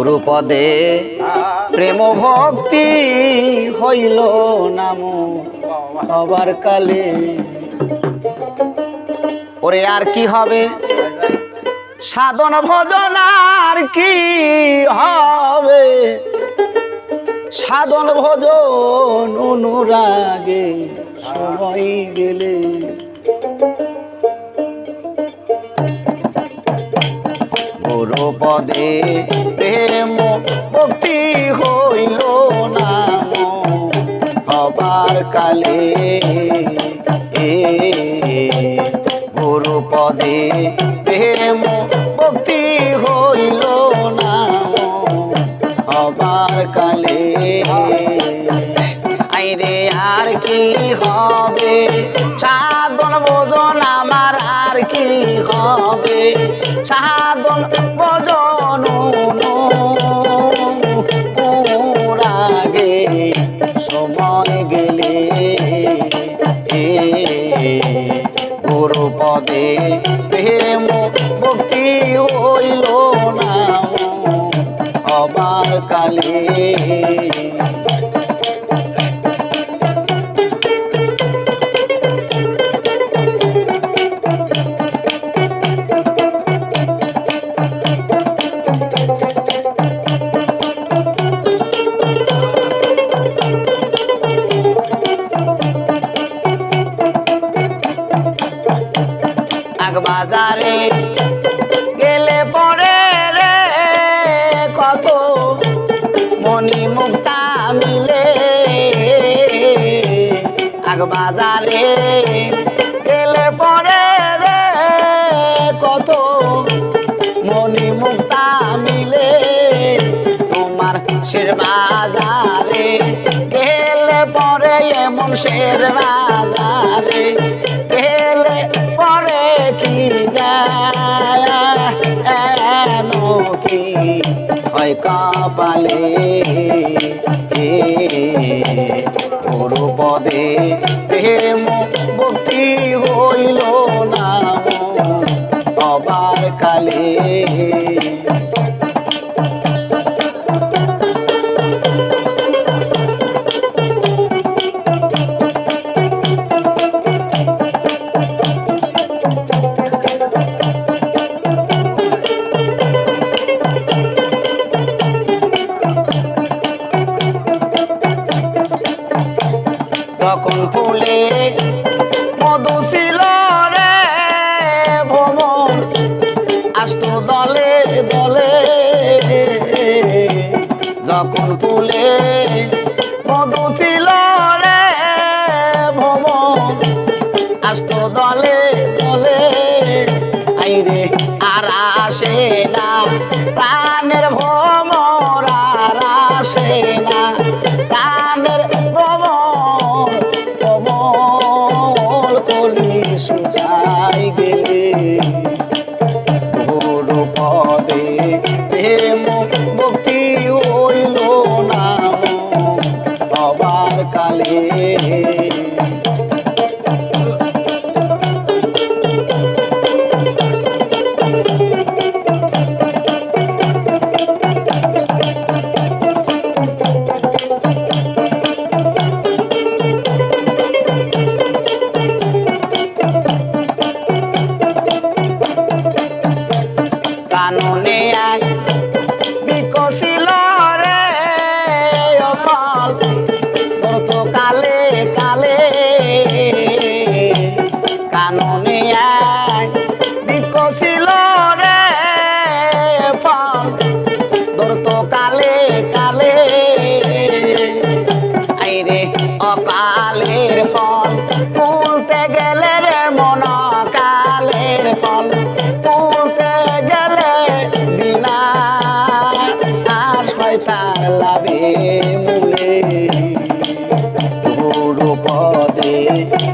গুরু পদে প্রেম ভক্তি হইল নাম হবার কালে। ওরে আর কি হবে? সাধন ভজন আর কি হবে? সাধন ভজন অনুরাগে সময় গেলে পদে প্রেম ভক্তি হইল নাম হবার কালে এ গুরু পদে প্রেম ভক্তি হইল নাম হবার কালে আইরে আর কি হবে? সাধন ভোজন আমার আর কি হবে? সাধন অবার কালে। বাজারে মনি মুক্তা মিলে। আগ বাজারে গেলে পরে রে কত মনি মুক্তা মিলে। তোমার শের বাজারে গেলে পরে এমন শের বাজারে গেলে পরে কি যায়? কি হয় কাপালে গুরু পদে প্রেম ভক্তি হইল না অবার কালে তখন ফুলে মধু ছিল রে ভ্রমণ। আস্ত দলে দলে যখন ফুলে মধু ছিল রে ভ্রমণ। আস্ত দলে দলে আইরে আর আসে না। প্রাণের ভ্রমর আর আসে না। প্রাণের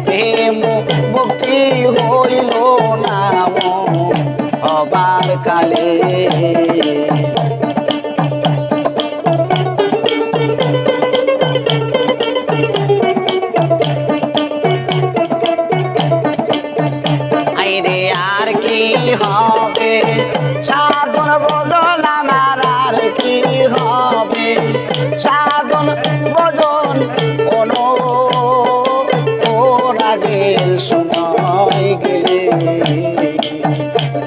প্রেম ভক্তি হইল না অবার কালে। আর কি হবে? সাধন বদল গানের শোনাই গেলে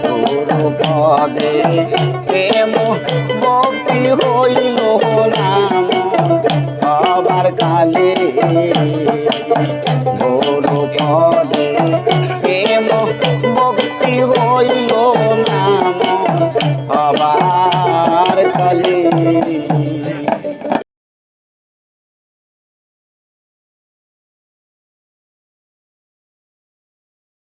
তোর পদে প্রেম ভক্তি হইল কালে